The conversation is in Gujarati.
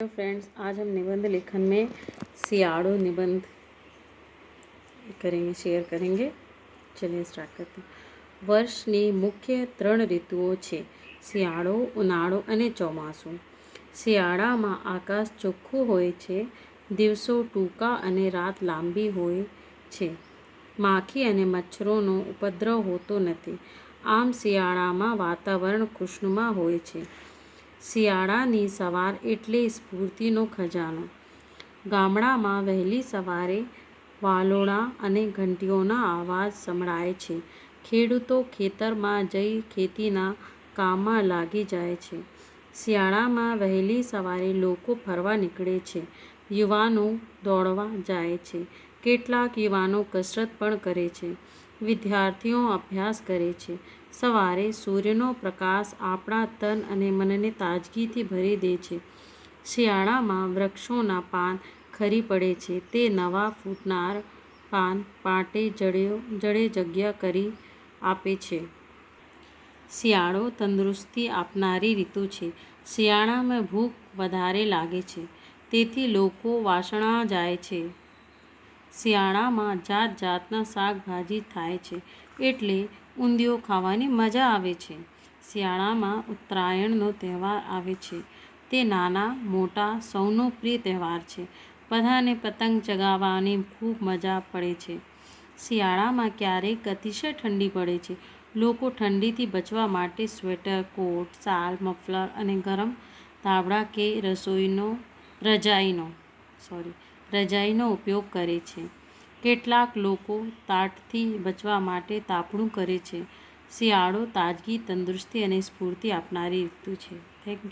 हेलो फ्रेंड्स आज हम निबंध लेखन में सियाड़ो निबंध करेंगे શેર કરેંગે ચલિએ સ્ટાર્ટ કરते વર્ષની મુખ્ય ત્રણ ઋતુઓ છે શિયાળો ઉનાળો અને ચોમાસું શિયાળામાં આકાશ ચોખ્ખું હોય છે, દિવસો ટૂંકા અને રાત લાંબી હોય છે. માખી અને મચ્છરોનો ઉપદ્રવ હોતો નથી. આમ શિયાળામાં વાતાવરણ ખુશનુમા હોય છે. શિયાળાની સવાર એટલે સ્ફૂર્તિનો ખજાનો. ગામડામાં વહેલી સવારે વાલોળા અને ઘંટીઓના અવાજ સંભળાય છે. ખેડૂતો ખેતરમાં જઈ ખેતીના કામમાં લાગી જાય છે. શિયાળામાં વહેલી સવારે લોકો ફરવા નીકળે છે. યુવાનો દોડવા જાય છે. કેટલાક યુવાનો કસરત પણ કરે છે. વિદ્યાર્થીઓ અભ્યાસ કરે છે. સવારે સૂર્યનો પ્રકાશ આપણા તન અને મનને તાજગીથી ભરી દે છે. શિયાળામાં વૃક્ષોના પાન ખરી પડે છે. તે નવા ફૂટનાર પાન પાટે જડ્યો જડે જગ્યા કરી આપે છે. શિયાળો તંદુરસ્તી આપનારી ઋતુ છે. શિયાળામાં ભૂખ વધારે લાગે છે. તેથી લોકો વાસણા જાય છે. શિયાળામાં જાત જાતના શાકભાજી થાય છે, એટલે ઊંધિયો ખાવાની મજા આવે છે. શિયાળામાં ઉત્તરાયણનો તહેવાર આવે છે. તે નાના, મોટા, સૌનો પ્રિય તહેવાર છે. બધાને પતંગ ચગાવવાની ખૂબ મજા પડે છે. શિયાળામાં ક્યારેક અતિશય ઠંડી પડે છે. લોકો ઠંડીથી બચવા માટે સ્વેટર, કોટ, શાલ, મફલર અને ગરમ ધાબળા કે રસોઈનો રજાઈનો સોરી રજાઈનો ઉપયોગ કરે છે. કેટલાક લોકો તાટથી બચવા માટે તાપણું કરે છે. શિયાળો તાજગી, તંદુરસ્તી અને સ્ફૂર્તિ આપનારી ઋતુ છે. Thank you